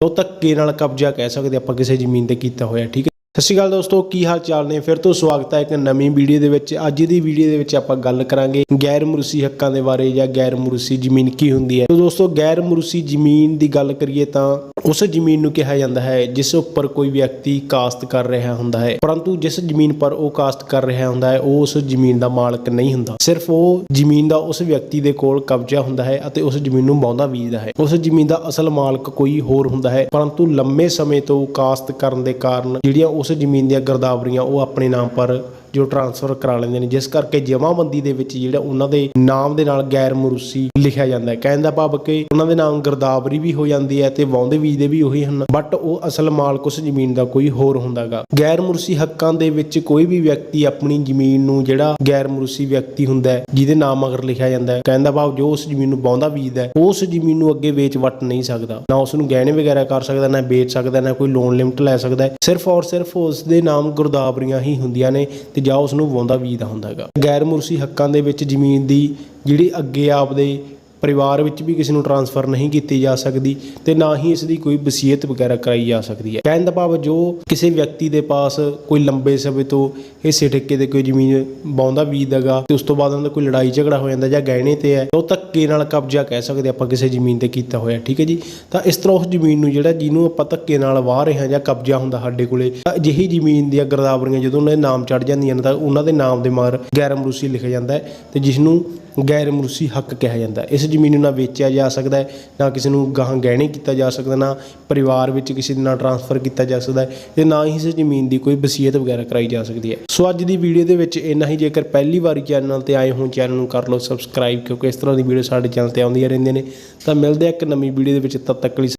ਉਹ ਧੱਕੇ ਨਾਲ ਕਬਜ਼ਾ ਕਹਿ ਸਕਦੇ ਆਪਾਂ ਕਿਸੇ ਜ਼ਮੀਨ ਤੇ ਕੀਤਾ ਹੋਇਆ ਠੀਕ ਹੈ? ਸਤਿ ਸ਼੍ਰੀ ਅਕਾਲ ਦੋਸਤੋ, ਕੀ ਹਾਲ ਚਾਲ ਨੇ? ਫਿਰ ਤੋਂ ਸਵਾਗਤ ਹੈ ਇੱਕ ਨਵੀਂ ਵੀਡੀਓ ਦੇ ਵਿੱਚ। ਅੱਜ ਦੀ ਵੀਡੀਓ ਦੇ ਵਿੱਚ ਆਪਾਂ ਗੱਲ ਕਰਾਂਗੇ ਗੈਰ ਮੁਰਸੀ ਹੱਕਾਂ ਦੇ ਬਾਰੇ ਜਾਂ ਗੈਰ ਮੁਰਸੀ ਜ਼ਮੀਨ ਕੀ ਹੁੰਦੀ ਹੈ। ਤੋ ਦੋਸਤੋ, ਗੈਰ ਮੁਰਸੀ ਜ਼ਮੀਨ ਦੀ ਗੱਲ ਕਰੀਏ ਤਾਂ ਉਸ ਜ਼ਮੀਨ ਨੂੰ ਕਿਹਾ ਜਾਂਦਾ ਹੈ ਜਿਸ ਉੱਪਰ ਕੋਈ ਵਿਅਕਤੀ ਕਾਸਤ ਕਰ ਰਿਹਾ ਹੁੰਦਾ ਹੈ। ਪਰੰਤੂ ਜਿਸ ਜ਼ਮੀਨ ਪਰ ਉਹ ਕਾਸਤ ਕਰ ਰਿਹਾ ਹੁੰਦਾ ਹੈ, ਉਹ ਉਸ ਜ਼ਮੀਨ ਦਾ ਮਾਲਕ ਨਹੀਂ ਹੁੰਦਾ। ਸਿਰਫ ਉਹ ਜ਼ਮੀਨ ਦਾ ਉਸ ਵਿਅਕਤੀ ਦੇ ਕੋਲ ਕਬਜ਼ਾ ਹੁੰਦਾ ਹੈ ਅਤੇ ਉਸ ਜ਼ਮੀਨ ਨੂੰ ਵਾਹੁੰਦਾ ਬੀਜਦਾ ਹੈ। ਉਸ ਜ਼ਮੀਨ ਦਾ ਅਸਲ ਮਾਲਕ ਕੋਈ ਹੋਰ ਹੁੰਦਾ ਹੈ, ਪਰੰਤੂ ਲੰਮੇ ਸਮੇਂ ਤੋਂ ਕਾਸਤ ਕਰਨ ਦੇ ਕਾਰਨ ਜਿਹੜੀਆਂ ਉਸ ਜ਼ਮੀਨ ਦੀਆਂ ਗਰਦਾਵਰੀਆਂ ਉਹ ਆਪਣੇ ਨਾਮ ਪਰ ਜੋ ਟ੍ਰਾਂਸਫਰ ਕਰਾ ਲੈਂਦੇ ਨੇ, ਜਿਸ ਕਰਕੇ ਜਮਾਬੰਦੀ ਦੇ ਵਿੱਚ ਜਿਹੜਾ ਉਹਨਾਂ ਦੇ ਨਾਮ ਦੇ ਨਾਲ ਗੈਰ ਮੁਰਸੀ ਲਿਖਿਆ ਜਾਂਦਾ ਹੈ। ਕਹਿਣ ਭਾਵ ਕਿ ਉਹਨਾਂ ਦੇ ਨਾਮ ਗਰਦਾਵਰੀ ਵੀ ਹੋ ਜਾਂਦੀ ਹੈ ਤੇ ਵਾਉਂਦੇ ਬੀਜਦੇ ਵੀ ਉਹੀ ਹਨ ਬਟ ਉਹ ਅਸਲ ਮਾਲਕ ਉਸ ਜ਼ਮੀਨ ਦਾ ਕੋਈ ਹੋਰ ਹੁੰਦਾਗਾ। ਗੈਰ ਮੁਰਸੀ ਹੱਕਾਂ ਦੇ ਵਿੱਚ ਕੋਈ ਵੀ ਵਿਅਕਤੀ ਆਪਣੀ ਜ਼ਮੀਨ ਨੂੰ ਜਿਹੜਾ ਗੈਰ ਮੁਰਸੀ ਵਿਅਕਤੀ ਹੁੰਦਾ ਹੈ, ਜਿਹਦੇ ਨਾਮ ਅਗਰ ਲਿਖਿਆ ਜਾਂਦਾ ਹੈ, ਕਹਿਣ ਭਾਵ ਜੋ ਉਸ ਜ਼ਮੀਨ ਨੂੰ ਵਾਉਂਦਾ ਬੀਜਦਾ ਉਸ ਜ਼ਮੀਨ ਨੂੰ ਅੱਗੇ ਵੇਚ ਵਟ ਨਹੀਂ ਸਕਦਾ। ਨਾ ਉਸ ਨੂੰ ਗਹਿਣੇ ਵਗੈਰਾ ਕਰ ਸਕਦਾ, ਨਾ ਵੇਚ ਸਕਦਾ, ਨਾ ਕੋਈ ਲੋਨ ਲਿਮਟ ਲੈ ਸਕਦਾ ਸਿਰਫ ਔਰ ਸਿਰਫ ਉਸ ਦੇ ਨਾਮ ਗੁਰਦਾਵਰੀਆਂ ਹੀ ਹੁੰਦੀਆਂ ਨੇ ਤੇ ਜਾਂ ਉਸ ਨੂੰ ਵਾਉਂਦਾ ਬੀਜਦਾ ਹੁੰਦਾ ਹੈਗਾ। ਗੈਰ ਮੁਰਸੀ ਹੱਕਾਂ ਦੇ ਵਿੱਚ ਜ਼ਮੀਨ ਦੀ ਜਿਹੜੀ ਅੱਗੇ ਆਪਦੇ ਪਰਿਵਾਰ ਵਿੱਚ ਵੀ ਕਿਸੇ ਨੂੰ ਟਰਾਂਸਫਰ ਨਹੀਂ ਕੀਤੀ ਜਾ ਸਕਦੀ ਤੇ ਨਾ ਹੀ ਇਸ ਦੀ ਕੋਈ ਵਸੀਅਤ ਵਗੈਰਾ ਕਰਾਈ ਜਾ ਸਕਦੀ ਹੈ। ਕਹਿਣ ਦਾ ਭਾਵ ਜੋ ਕਿਸੇ ਵਿਅਕਤੀ ਦੇ ਪਾਸ ਕੋਈ ਲੰਬੇ ਸਮੇਂ ਤੋਂ ਹਿੱਸੇ ਠੇਕੇ ਤੇ ਕੋਈ ਜ਼ਮੀਨ ਬਾਉਂਦਾ ਬੀਜਦਾਗਾ ਤੇ ਉਸ ਤੋਂ ਬਾਅਦ ਉਹਨਾਂ ਦਾ ਕੋਈ ਲੜਾਈ ਝਗੜਾ ਹੋ ਜਾਂਦਾ ਜਾਂ ਗਹਿਣੇ ਤੇ ਹੈ ਉਹ ਧੱਕੇ ਨਾਲ ਕਬਜ਼ਾ ਕਹਿ ਸਕਦੇ ਆਪਾਂ ਕਿਸੇ ਜ਼ਮੀਨ ਤੇ ਕੀਤਾ ਹੋਇਆ, ਠੀਕ ਹੈ ਜੀ? ਤਾਂ ਇਸ ਤਰ੍ਹਾਂ ਉਸ ਜ਼ਮੀਨ ਨੂੰ ਜਿਹੜਾ ਜਿਹਨੂੰ ਆਪਾਂ ਧੱਕੇ ਨਾਲ ਵਾਹ ਰਹੇ ਹਾਂ ਜਾਂ ਕਬਜ਼ਾ ਹੁੰਦਾ ਸਾਡੇ ਕੋਲੇ, ਤਾਂ ਅਜਿਹੀ ਜ਼ਮੀਨ ਦੀਆਂ ਗਰਦਾਵਰੀਆਂ ਜਦੋਂ ਉਹਨਾਂ ਦੇ ਨਾਮ ਚੜ ਜਾਂਦੀਆਂ ਨੇ ਤਾਂ ਉਹਨਾਂ ਦੇ ਨਾਮ ਦੇ ਮਗਰ ਗੈਰ ਮਰੂਸੀ ਲਿਖਿਆ ਜਾਂਦਾ ਹੈ ਤੇ ਜਿਸ ਨੂੰ ਗੈਰ ਮਰੂਸੀ ਹੱਕ ਕਿਹਾ ਜਾਂਦਾ ਇਸ ਇਸ ਜ਼ਮੀਨ ਨੂੰ ਨਾ ਵੇਚਿਆ ਜਾ ਸਕਦਾ ਹੈ, ਨਾ ਕਿਸੇ ਨੂੰ ਗਾਹਾਂ ਗਹਿਣੇ ਕੀਤਾ ਜਾ ਸਕਦਾ, ਨਾ ਪਰਿਵਾਰ ਵਿੱਚ ਕਿਸੇ ਦੇ ਨਾਲ ਟਰਾਂਸਫਰ ਕੀਤਾ ਜਾ ਸਕਦਾ ਹੈ ਤੇ ਨਾ ਹੀ ਇਸ ਜ਼ਮੀਨ ਦੀ ਕੋਈ ਵਸੀਅਤ ਵਗੈਰਾ ਕਰਾਈ ਜਾ ਸਕਦੀ ਹੈ। ਸੋ ਅੱਜ ਦੀ ਵੀਡੀਓ ਦੇ ਵਿੱਚ ਇੰਨਾ ਹੀ, ਜੇਕਰ ਪਹਿਲੀ ਵਾਰੀ ਚੈਨਲ ਤੇ ਆਏ ਹੋ ਚੈਨਲ ਨੂੰ ਕਰ ਲਓ ਸਬਸਕ੍ਰਾਈਬ ਕਿਉਂਕਿ ਇਸ ਤਰ੍ਹਾਂ ਦੀ ਵੀਡੀਓ ਸਾਡੇ ਚੈਨਲ ਤੇ ਆਉਂਦੀਆਂ ਰਹਿੰਦੀਆਂ ਨੇ। ਤਾਂ ਮਿਲਦੇ ਆ ਇੱਕ ਨਵੀਂ ਵੀਡੀਓ ਦੇ ਵਿੱਚ, ਤਦ ਤੱਕ ਲਈ